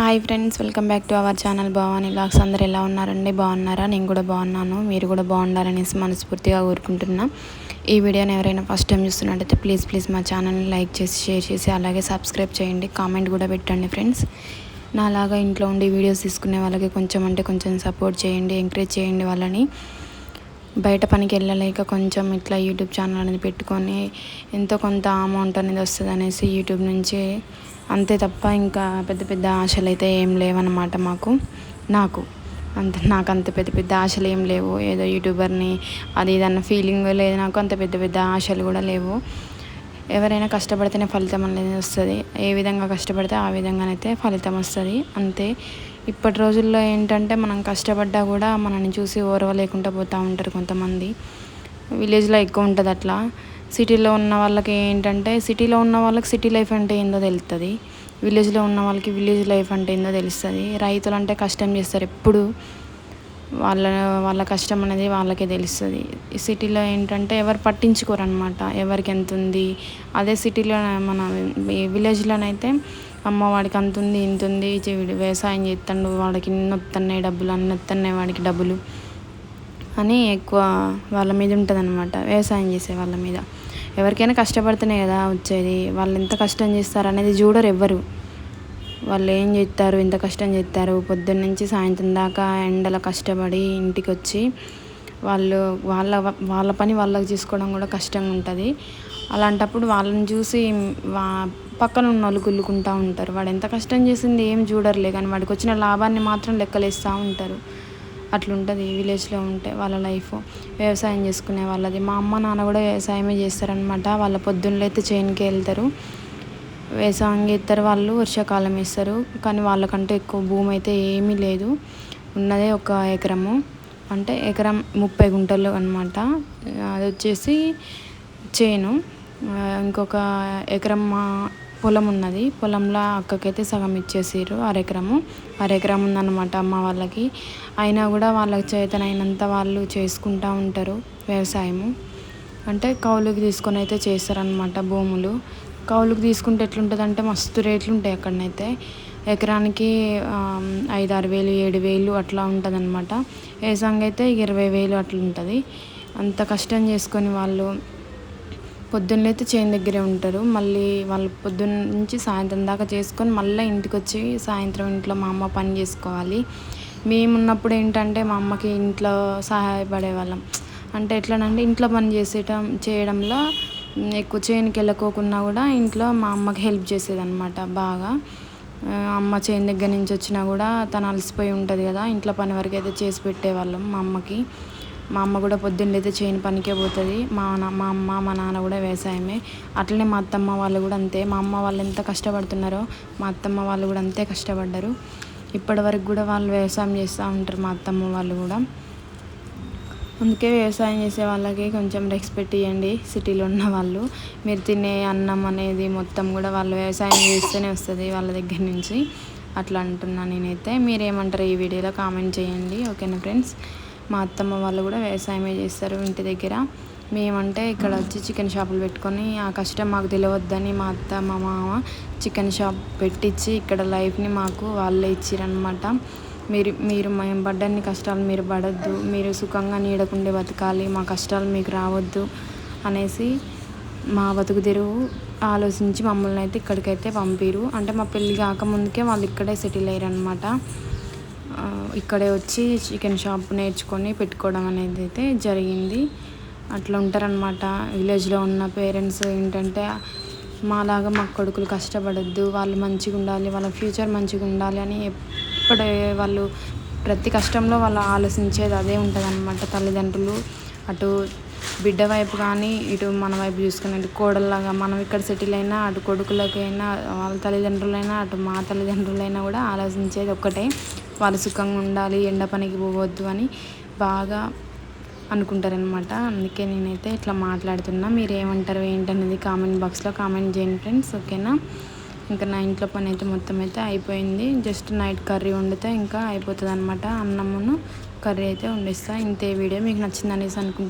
Hi friends welcome back to our channel Bhavani lakhs అందరు ఎలా ఉన్నారండి? బాగున్నారా? నేను కూడా బాగున్నాను. మీరు కూడా బాగుండాలనేసి మనస్ఫూర్తిగా కోరుకుంటున్నా. ఈ వీడియోని ఎవరైనా ఫస్ట్ టైం చూస్తున్నట్టయితే ప్లీజ్ ప్లీజ్ మా ఛానల్ని లైక్ చేసి షేర్ చేసి అలాగే సబ్స్క్రైబ్ చేయండి. కామెంట్ కూడా పెట్టండి ఫ్రెండ్స్ నాలాగా ఇంట్లో ఉండి వీడియోస్ తీసుకునే వాళ్ళకి కొంచెం అంటే కొంచెం సపోర్ట్ చేయండి ఎంకరేజ్ చేయండి వాళ్ళని. బయట పనికి వెళ్ళలేక కొంచెం ఇట్లా యూట్యూబ్ ఛానల్ అనేది పెట్టుకొని ఎంతో కొంత అమౌంట్ అనేది వస్తుంది అనేసి యూట్యూబ్ నుంచి అంతే తప్ప ఇంకా పెద్ద పెద్ద ఆశలు అయితే ఏం లేవన్నమాట మాకు. నాకు. అంత నాకు అంత పెద్ద పెద్ద ఆశలు ఏం లేవు. ఏదో యూట్యూబర్ని అది ఏదన్నా ఫీలింగ్ లేదు. నాకు అంత పెద్ద పెద్ద ఆశలు కూడా లేవు. ఎవరైనా కష్టపడితేనే ఫలితం అనేది వస్తుంది. ఏ విధంగా కష్టపడితే ఆ విధంగానైతే ఫలితం వస్తుంది. అంతే. ఇప్పటి రోజుల్లో ఏంటంటే మనం కష్టపడ్డా కూడా మనల్ని చూసి ఓర్వలేకుండా పోతూ ఉంటారు కొంతమంది. విలేజ్లో ఎక్కువ ఉంటుంది అట్లా సిటీలో ఉన్న వాళ్ళకి ఏంటంటే సిటీలో ఉన్న వాళ్ళకి సిటీ లైఫ్ అంటే ఏందో తెలుస్తుంది విలేజ్లో ఉన్న వాళ్ళకి విలేజ్ లైఫ్ అంటే ఏందో తెలుస్తుంది. రైతులు అంటే కష్టం చేస్తారు ఎప్పుడు. వాళ్ళ వాళ్ళ కష్టం అనేది వాళ్ళకే తెలుస్తుంది. సిటీలో ఏంటంటే ఎవరు పట్టించుకోరు అనమాట ఎవరికి ఎంత ఉంది. అదే సిటీలో మన విలేజ్లోనైతే అమ్మ వాడికి అంత ఉంది ఇంత ఉంది. వ్యవసాయం చేస్తాడు వాడికి ఇన్ని వస్తున్నాయి డబ్బులు అన్ని వస్తున్నాయి వాడికి డబ్బులు అని ఎక్కువ వాళ్ళ మీద ఉంటుంది అనమాట వ్యవసాయం చేసే వాళ్ళ మీద. ఎవరికైనా కష్టపడితేనే కదా వచ్చేది. వాళ్ళు ఎంత కష్టం చేస్తారు అనేది చూడరు ఎవ్వరు. వాళ్ళు ఏం చేస్తారు? ఎంత కష్టం చేస్తారు. పొద్దున్న నుంచి సాయంత్రం దాకా ఎండల కష్టపడి ఇంటికి వచ్చి వాళ్ళు వాళ్ళ వాళ్ళ పని వాళ్ళకి చేసుకోవడం కూడా కష్టంగా ఉంటుంది. అలాంటప్పుడు వాళ్ళని చూసి వా పక్కన ఉన్న వాళ్ళు గుల్లుకుంటూ ఉంటారు. వాడు ఎంత కష్టం చేసింది ఏం చూడరులే. కానీ వాడికి వచ్చిన లాభాన్ని మాత్రం లెక్కలేస్తూ ఉంటారు. అట్లుంటుంది విలేజ్లో ఉంటే వాళ్ళ లైఫ్. వ్యవసాయం చేసుకునే వాళ్ళది. మా అమ్మ నాన్న కూడా వ్యవసాయమే చేస్తారనమాట వాళ్ళ పొద్దున్నలో అయితే చేనుకి వెళ్తారు. వ్యవసాయం చేస్తారు వాళ్ళు వర్షాకాలం వేస్తారు. కానీ వాళ్ళకంటే ఎక్కువ భూమి అయితే ఏమీ లేదు. ఉన్నదే ఒక ఎకరము. అంటే ఎకరం ముప్పై గుంటలు అనమాట అది వచ్చేసి చేను ఇంకొక ఎకరం పొలం ఉన్నది. పొలంలో అక్కకైతే సగం ఇచ్చేసారు అరెకరము అరెకరం ఉందన్నమాట అమ్మ వాళ్ళకి. అయినా కూడా వాళ్ళకి చేతనైనంత వాళ్ళు చేసుకుంటూ ఉంటారు వ్యవసాయము. అంటే కౌలుకి తీసుకొని అయితే చేస్తారనమాట భూములు. కౌలుకి తీసుకుంటే ఎట్లుంటుంది అంటే మస్తు రేట్లు ఉంటాయి అక్కడనైతే. ఎకరానికి ఐదు ఆరు వేలు ఏడు వేలు అట్లా ఉంటుంది అనమాట వ్యవసాయంగా అయితే ఇరవై వేలు అట్లా ఉంటుంది అంత కష్టం చేసుకొని వాళ్ళు పొద్దున్నైతే చేను దగ్గరే ఉంటారు. మళ్ళీ వాళ్ళు పొద్దున్న నుంచి సాయంత్రం దాకా చేసుకొని మళ్ళీ ఇంటికి వచ్చి సాయంత్రం ఇంట్లో మా అమ్మ పని చేసుకోవాలి. మేము ఉన్నప్పుడు ఏంటంటే మా అమ్మకి ఇంట్లో సహాయపడే వాళ్ళం. అంటే ఎట్లానంటే ఇంట్లో పని చేసేటం చేయడంలో ఎక్కువ చేనుకి వెళ్ళకోకుండా కూడా ఇంట్లో మా అమ్మకి హెల్ప్ చేసేదన్నమాట బాగా. అమ్మ చేను దగ్గర నుంచి వచ్చినా కూడా తను అలసిపోయి ఉంటుంది కదా ఇంట్లో పని వరకు అయితే చేసి పెట్టేవాళ్ళం మా అమ్మకి. మా అమ్మ కూడా పొద్దున్నైతే చేను పనికే పోతుంది. మా మా అమ్మ మా నాన్న కూడా వ్యవసాయమే. అట్లనే మా అత్తమ్మ వాళ్ళు కూడా అంతే. మా అమ్మ వాళ్ళు ఎంత కష్టపడుతున్నారో మా అత్తమ్మ వాళ్ళు కూడా అంతే కష్టపడ్డారు. ఇప్పటి వరకు కూడా వాళ్ళు వ్యవసాయం చేస్తూ ఉంటారు మా అత్తమ్మ వాళ్ళు కూడా. అందుకే వ్యవసాయం చేసే వాళ్ళకి కొంచెం రెస్పెక్ట్ ఇవ్వండి సిటీలో ఉన్న వాళ్ళు. మీరు తినే అన్నం అనేది మొత్తం కూడా వాళ్ళు వ్యవసాయం చేస్తేనే వస్తుంది వాళ్ళ దగ్గర నుంచి. అట్లా అంటున్నాను నేనైతే. మీరేమంటారు ఈ వీడియోలో కామెంట్ చేయండి. ఓకేనా ఫ్రెండ్స్? మా అత్తమ్మ వాళ్ళు కూడా వ్యవసాయమే చేస్తారు ఇంటి దగ్గర. మేమంటే ఇక్కడ వచ్చి చికెన్ షాపులు పెట్టుకొని ఆ కష్టం మాకు తెలియవద్దని మా అత్త మా మామ చికెన్ షాప్ పెట్టించి ఇక్కడ లైఫ్ని మాకు వాళ్ళే ఇచ్చిరనమాట మీరు మీరు మేము పడ్డన్ని కష్టాలు మీరు పడద్దు మీరు సుఖంగా నీడకుండే బతకాలి మా కష్టాలు మీకు రావద్దు అనేసి మా బతుకు తెరువు ఆలోచించి మమ్మల్ని అయితే ఇక్కడికైతే పంపిరు అంటే మా పెళ్ళి కాకముందుకే వాళ్ళు ఇక్కడే సెటిల్ అయ్యారు అనమాట ఇక్కడే వచ్చి చికెన్ షాప్ నేర్చుకొని పెట్టుకోవడం అనేది అయితే జరిగింది. అట్లా ఉంటారనమాట విలేజ్లో ఉన్న పేరెంట్స్ ఏంటంటే మాలాగా మా కొడుకులు కష్టపడద్దు వాళ్ళు మంచిగా ఉండాలి వాళ్ళ ఫ్యూచర్ మంచిగా ఉండాలి అని ఎప్పుడే వాళ్ళు ప్రతి కష్టంలో వాళ్ళు ఆలోచించేది అదే ఉంటుందన్నమాట. తల్లిదండ్రులు అటు బిడ్డ వైపు కానీ ఇటు మన వైపు చూసుకునేది కోడల్లాగా మనం ఇక్కడ సెటిల్ అయినా అటు కొడుకులకైనా వాళ్ళ తల్లిదండ్రులైనా అటు మా తల్లిదండ్రులైనా కూడా ఆలోచించేది ఒక్కటే. వాళ్ళు సుఖంగా ఉండాలి ఎండ పనికి పోవద్దు అని బాగా అనుకుంటారనమాట అందుకే నేనైతే ఇట్లా మాట్లాడుతున్నా. మీరు ఏమంటారు ఏంటనేది కామెంట్ బాక్స్లో కామెంట్ చేయండి ఫ్రెండ్స్ ఓకేనా? ఇంకా నా ఇంట్లో పని అయితే మొత్తం అయితే అయిపోయింది. జస్ట్ నైట్ కర్రీ వండితే ఇంకా అయిపోతుంది అనమాట అన్నమును కర్రీ అయితే వండిస్తా. ఇంతే వీడియో. మీకు నచ్చింది అనేసి అనుకుంటున్నాను